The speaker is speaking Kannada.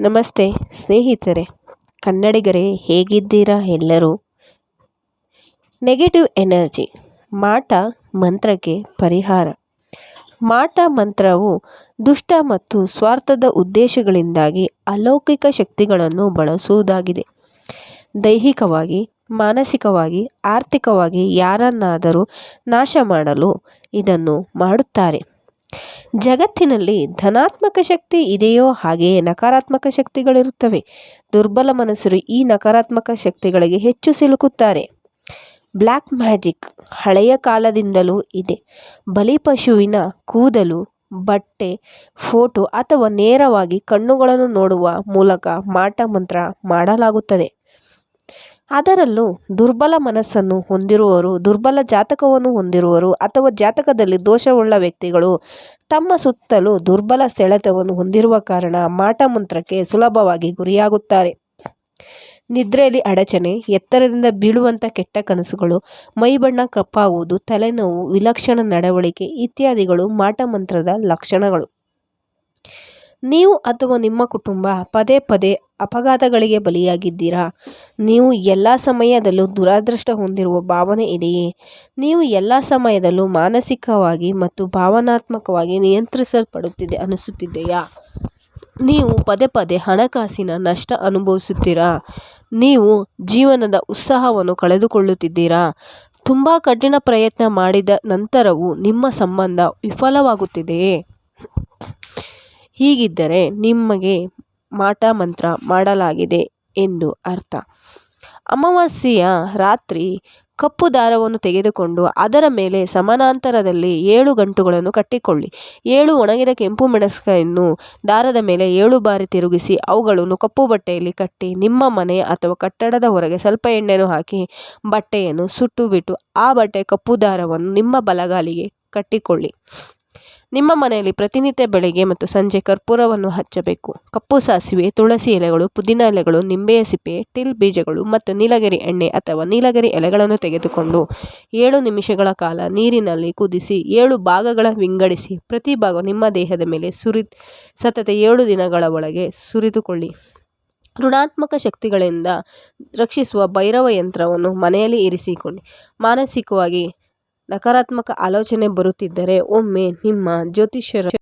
ನಮಸ್ತೆ ಸ್ನೇಹಿತರೆ, ಕನ್ನಡಿಗರೇ ಹೇಗಿದ್ದೀರಾ ಎಲ್ಲರೂ? ನೆಗೆಟಿವ್ ಎನರ್ಜಿ ಮಾಟ ಮಂತ್ರಕ್ಕೆ ಪರಿಹಾರ. ಮಾಟ ಮಂತ್ರವು ದುಷ್ಟ ಮತ್ತು ಸ್ವಾರ್ಥದ ಉದ್ದೇಶಗಳಿಂದಾಗಿ ಅಲೌಕಿಕ ಶಕ್ತಿಗಳನ್ನು ಬಳಸುವುದಾಗಿದೆ. ದೈಹಿಕವಾಗಿ, ಮಾನಸಿಕವಾಗಿ, ಆರ್ಥಿಕವಾಗಿ ಯಾರನ್ನಾದರೂ ನಾಶ ಮಾಡಲು ಇದನ್ನು ಮಾಡುತ್ತಾರೆ. ಜಗತ್ತಿನಲ್ಲಿ ಧನಾತ್ಮಕ ಶಕ್ತಿ ಇದೆಯೋ ಹಾಗೆಯೇ ನಕಾರಾತ್ಮಕ ಶಕ್ತಿಗಳಿರುತ್ತವೆ. ದುರ್ಬಲ ಮನಸ್ಸರು ಈ ನಕಾರಾತ್ಮಕ ಶಕ್ತಿಗಳಿಗೆ ಹೆಚ್ಚು ಸಿಲುಕುತ್ತಾರೆ. ಬ್ಲ್ಯಾಕ್ ಮ್ಯಾಜಿಕ್ ಹಳೆಯ ಕಾಲದಿಂದಲೂ ಇದೆ. ಬಲಿಪಶುವಿನ ಕೂದಲು, ಬಟ್ಟೆ, ಫೋಟೋ ಅಥವಾ ನೇರವಾಗಿ ಕಣ್ಣುಗಳನ್ನು ನೋಡುವ ಮೂಲಕ ಮಾಟ ಮಂತ್ರ ಮಾಡಲಾಗುತ್ತದೆ. ಅದರಲ್ಲೂ ದುರ್ಬಲ ಮನಸ್ಸನ್ನು ಹೊಂದಿರುವವರು, ದುರ್ಬಲ ಜಾತಕವನ್ನು ಹೊಂದಿರುವರು ಅಥವಾ ಜಾತಕದಲ್ಲಿ ದೋಷವುಳ್ಳ ವ್ಯಕ್ತಿಗಳು ತಮ್ಮ ಸುತ್ತಲೂ ದುರ್ಬಲ ಸೆಳೆತವನ್ನು ಹೊಂದಿರುವ ಕಾರಣ ಮಾಟ ಮಂತ್ರಕ್ಕೆ ಸುಲಭವಾಗಿ ಗುರಿಯಾಗುತ್ತಾರೆ. ನಿದ್ರೆಯಲ್ಲಿ ಅಡಚಣೆ, ಎತ್ತರದಿಂದ ಬೀಳುವಂಥ ಕೆಟ್ಟ ಕನಸುಗಳು ಮೈಬಣ್ಣ ಕಪ್ಪಾಗುವುದು, ತಲೆನೋವು, ವಿಲಕ್ಷಣ ನಡವಳಿಕೆ ಇತ್ಯಾದಿಗಳು ಮಾಟ ಮಂತ್ರದ ಲಕ್ಷಣಗಳು. ನೀವು ಅಥವಾ ನಿಮ್ಮ ಕುಟುಂಬ ಪದೇ ಪದೇ ಅಪಘಾತಗಳಿಗೆ ಬಲಿಯಾಗಿದ್ದೀರಾ? ನೀವು ಎಲ್ಲ ಸಮಯದಲ್ಲೂ ದುರಾದೃಷ್ಟ ಹೊಂದಿರುವ ಭಾವನೆ ಇದೆಯೇ? ನೀವು ಎಲ್ಲ ಸಮಯದಲ್ಲೂ ಮಾನಸಿಕವಾಗಿ ಮತ್ತು ಭಾವನಾತ್ಮಕವಾಗಿ ನಿಯಂತ್ರಿಸಲ್ಪಡುತ್ತಿದೆ ಅನಿಸುತ್ತಿದೆಯಾ? ನೀವು ಪದೇ ಪದೇ ಹಣಕಾಸಿನ ನಷ್ಟ ಅನುಭವಿಸುತ್ತೀರಾ? ನೀವು ಜೀವನದ ಉತ್ಸಾಹವನ್ನು ಕಳೆದುಕೊಳ್ಳುತ್ತಿದ್ದೀರಾ? ತುಂಬ ಕಠಿಣ ಪ್ರಯತ್ನ ಮಾಡಿದ ನಂತರವೂ ನಿಮ್ಮ ಸಂಬಂಧ ವಿಫಲವಾಗುತ್ತಿದೆಯೇ? ಹೀಗಿದ್ದರೆ ನಿಮಗೆ ಮಾಟ ಮಂತ್ರ ಮಾಡಲಾಗಿದೆ ಎಂದು ಅರ್ಥ. ಅಮಾವಾಸ್ಯೆಯ ರಾತ್ರಿ ಕಪ್ಪು ದಾರವನ್ನು ತೆಗೆದುಕೊಂಡು ಅದರ ಮೇಲೆ ಸಮಾನಾಂತರದಲ್ಲಿ ಏಳು ಗಂಟುಗಳನ್ನು ಕಟ್ಟಿಕೊಳ್ಳಿ. ಏಳು ಒಣಗಿದ ಕೆಂಪು ಮೆಣಸಿನಕಾಯಿಯನ್ನು ದಾರದ ಮೇಲೆ ಏಳು ಬಾರಿ ತಿರುಗಿಸಿ ಅವುಗಳನ್ನು ಕಪ್ಪು ಬಟ್ಟೆಯಲ್ಲಿ ಕಟ್ಟಿ ನಿಮ್ಮ ಮನೆ ಅಥವಾ ಕಟ್ಟಡದ ಹೊರಗೆ ಸ್ವಲ್ಪ ಎಣ್ಣೆಯನ್ನು ಹಾಕಿ ಬಟ್ಟೆಯನ್ನು ಸುಟ್ಟು ಬಿಟ್ಟು ಆ ಬಟ್ಟೆ ಕಪ್ಪು ದಾರವನ್ನು ನಿಮ್ಮ ಬಲಗಾಲಿಗೆ ಕಟ್ಟಿಕೊಳ್ಳಿ. ನಿಮ್ಮ ಮನೆಯಲ್ಲಿ ಪ್ರತಿನಿತ್ಯ ಬೆಳಗ್ಗೆ ಮತ್ತು ಸಂಜೆ ಕರ್ಪೂರವನ್ನು ಹಚ್ಚಬೇಕು. ಕಪ್ಪು ಸಾಸಿವೆ, ತುಳಸಿ ಎಲೆಗಳು, ಪುದೀನ ಎಲೆಗಳು, ನಿಂಬೆಯ ಸಿಪ್ಪೆ, ಟಿಲ್ ಬೀಜಗಳು ಮತ್ತು ನೀಲಗಿರಿ ಎಣ್ಣೆ ಅಥವಾ ನೀಲಗಿರಿ ಎಲೆಗಳನ್ನು ತೆಗೆದುಕೊಂಡು ಏಳು ನಿಮಿಷಗಳ ಕಾಲ ನೀರಿನಲ್ಲಿ ಕುದಿಸಿ ಏಳು ಭಾಗಗಳ ವಿಂಗಡಿಸಿ ಪ್ರತಿ ಭಾಗ ನಿಮ್ಮ ದೇಹದ ಮೇಲೆ ಸುರಿ, ಸತತ ಏಳು ದಿನಗಳ ಒಳಗೆ ಸುರಿದುಕೊಳ್ಳಿ. ಋಣಾತ್ಮಕ ಶಕ್ತಿಗಳಿಂದ ರಕ್ಷಿಸುವ ಭೈರವ ಯಂತ್ರವನ್ನು ಮನೆಯಲ್ಲಿ ಇರಿಸಿಕೊಳ್ಳಿ. ಮಾನಸಿಕವಾಗಿ ನಕಾರಾತ್ಮಕ ಆಲೋಚನೆ ಬರುತ್ತಿದ್ದರೆ ಒಮ್ಮೆ ನಿಮ್ಮ ಜ್ಯೋತಿಷ್ಯರ